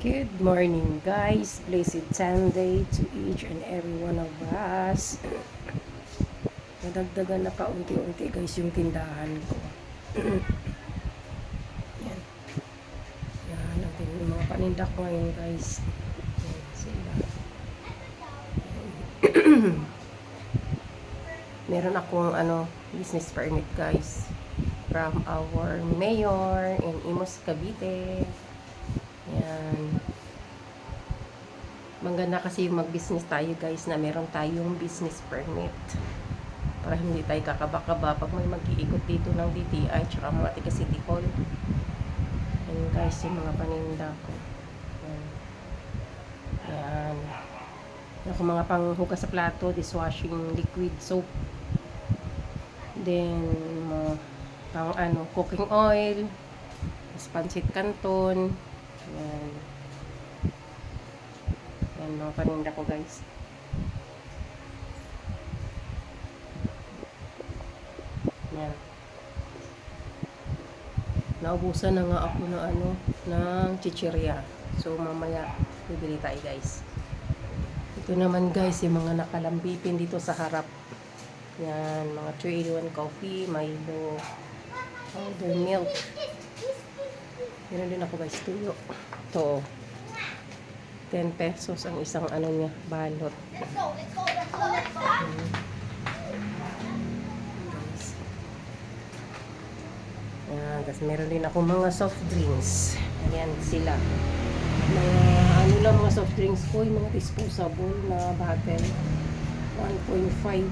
Good morning, guys. Blessed Sunday to each and every one of us. Nadagdagan na pa unti-unti, guys, yung tindahan ko. Yan. Yan, ang yung mga paninda ko ngayon, guys. Yan, sila. Meron akong ano, business permit, guys. From our mayor in Imos, Cavite. Yan. Maganda kasi mag-business tayo guys na meron tayong business permit. Para hindi tayo kakaba-kaba pag may mag-iikot dito ng DTI tsaka mga tiga City Hall. Yan guys yung mga paninda ko. Yan. Yan. Kung mga panghugas sa plato, dishwashing liquid soap. Then, mga pang ano, cooking oil, pancit canton, yan. Yan mga paninda ko guys. Yan. Naubusan na nga ako ng ano, ng chichirya. So mamaya bibili tayo guys. Ito naman guys, yung mga nakalambitin dito sa harap. Yan, mga 381 coffee, Milo, powder milk. Meron din ako guys, tuyo. Ito. 10 pesos ang isang ano niya, balot. Let's go, let's tapos meron din ako mga soft drinks. Ayan sila. Mga ano lang mga soft drinks ko, yung mga disposable na bottle. 1.5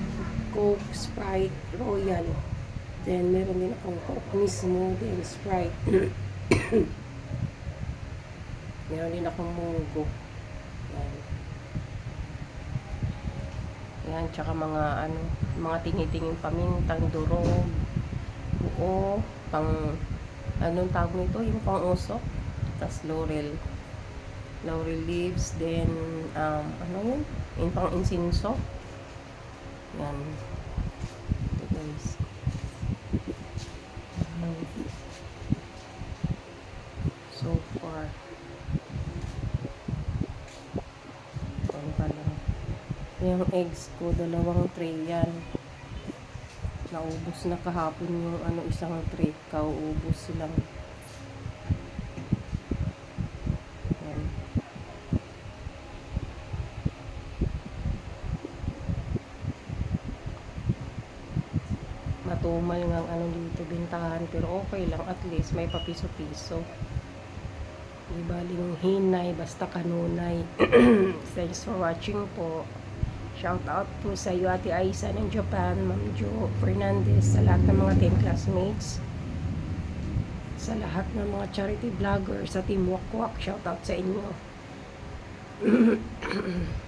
Coke, Sprite, Royal. Then meron din akong Coke mismo, then Sprite. meron din akong Mungo. Ayan. Yan, tsaka mga ano, mga tinitingin pamintang durog, buo, pang, anong tawag nito, yung pang usok, tas laurel, laurel leaves, then, um, ano yun, yung pang insinso, yan, ito guys, Um, far, ito pa lang, yung eggs ko, dalawang tray yan. Naubos na kahapon yung ano isang tray. Kauubos lang. Yan. Matumal ang ano dito bintahan pero okay lang at least may papiso-piso. Di baling hinay basta kanunay. Thanks for watching po. Shout out po sa iyo Ate Aisa ng Japan, Ma'am Jo Fernandez, sa lahat ng mga 10 classmates, sa lahat ng mga charity vloggers sa Team Wakwak, shout out sa inyo.